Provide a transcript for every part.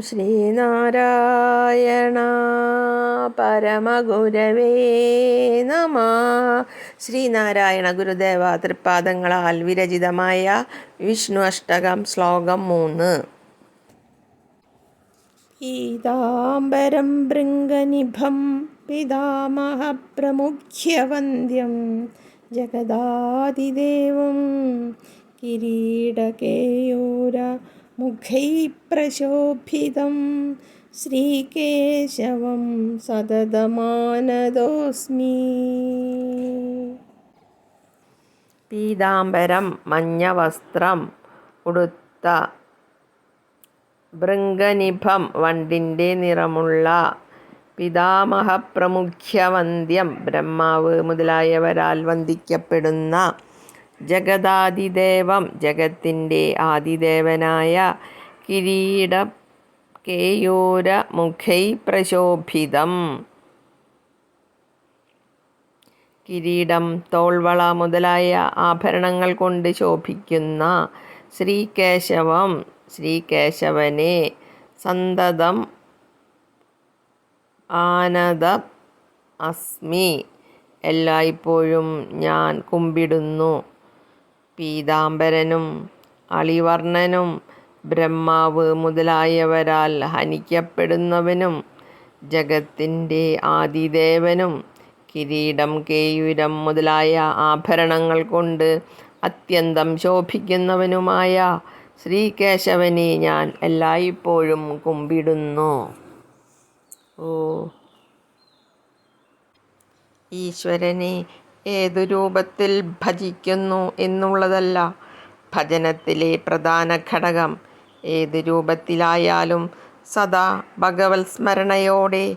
ശ്രീനാരായണ പരമഗുരവേ നമ. ശ്രീനാരായണ ഗുരുദേവ തൃപ്പാദങ്ങളാൽ വിരചിതമായ വിഷ്ണു അഷ്ടകം ശ്ലോകം മൂന്ന്. പീതാംബരം ഭൃംഗനിഭം പിതാമഹപ്രമുഖ്യവന്ദ്യം ജഗദാതിദേവം കിരീടകേയൂര മുഖൈ പ്രശോഭിതം ശ്രീകേശവം സതതമാനദോസ്മി പീതാംബരം മഞ്ഞവസ്ത്രം ഉടുത്ത ഭൃംഗനിഭം വണ്ടിന്റെ നിറമുള്ള പിതാമഹപ്രമുഖ്യവന്ദ്യം ബ്രഹ്മാവ് മുതലായവരാൽ വന്ദിക്കപ്പെടുന്ന ജഗദാതിദേവം ജഗത്തിന്റെ ആദിദേവനായ കിരീട കേയൂര മുഖൈ പ്രശോഭിതം. കിരീടം തോൾവള മുതലായ ആഭരണങ്ങൾ കൊണ്ട് ശോഭിക്കുന്ന ശ്രീകേശവം ശ്രീകേശവനെ സന്തതം ആനദ അസ്മി. എല്ലായ്പ്പോഴും ഞാൻ കുമ്പിടുന്നു. പീതാംബരനും അളിവർണനും ബ്രഹ്മാവ് മുതലായവരാൽ ഹനിക്കപ്പെടുന്നവനും ജഗത്തിന്റെ ആദിദേവനും കിരീടം കേയൂരം മുതലായ ആഭരണങ്ങൾ കൊണ്ട് അത്യന്തം ശോഭിക്കുന്നവനുമായ ശ്രീകേശവനെ ഞാൻ എല്ലായ്പ്പോഴും കുമ്പിടുന്നു. ഓ. ഈശ്വരനെ ഏതു രൂപത്തിൽ ഭജിക്കുന്നു എന്നുള്ളതല്ല. ഭജനത്തിലെ പ്രധാന ഘടകം ഏതു രൂപത്തിലായാലും സദാ ഭഗവത് സ്മരണയോടെ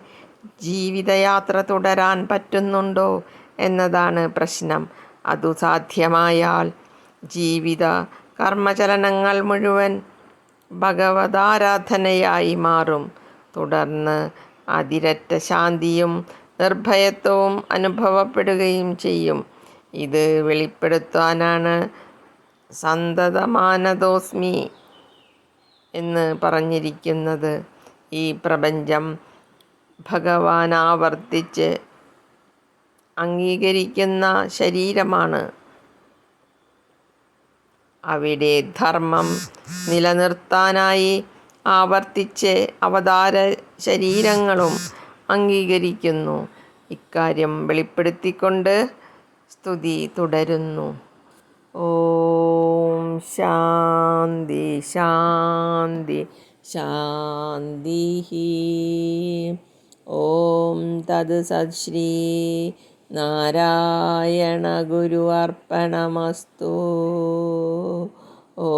ജീവിതയാത്ര തുടരാൻ പറ്റുന്നുണ്ടോ എന്നതാണ് പ്രശ്നം. അതു സാധ്യമായാൽ ജീവിത കർമ്മചലനങ്ങൾ മുഴുവൻ ഭഗവതാരാധനയായി മാറും. തുടർന്ന് അതിരറ്റ ശാന്തിയും നിർഭയത്വവും അനുഭവപ്പെടുകയും ചെയ്യും. ഇത് വെളിപ്പെടുത്താനാണ് സന്തതമാനദോസ്മി എന്ന് പറഞ്ഞിരിക്കുന്നത്. ഈ പ്രപഞ്ചം ഭഗവാൻ ആവർത്തിച്ച് അംഗീകരിക്കുന്ന ശരീരമാണ്. അവിടെ ധർമ്മം നിലനിർത്താനായി ആവർത്തിച്ച് അവതാര ശരീരങ്ങളും അംഗീകരിക്കുന്നു. ഇക്കാര്യം വെളിപ്പെടുത്തിക്കൊണ്ട് സ്തുതി തുടരുന്നു. ഓം ശാന്തി ശാന്തി ശാന്തി ഓം തത് സത്ശ്രീ നാരായണ ഗുരു അർപ്പണമസ്തു. ഓ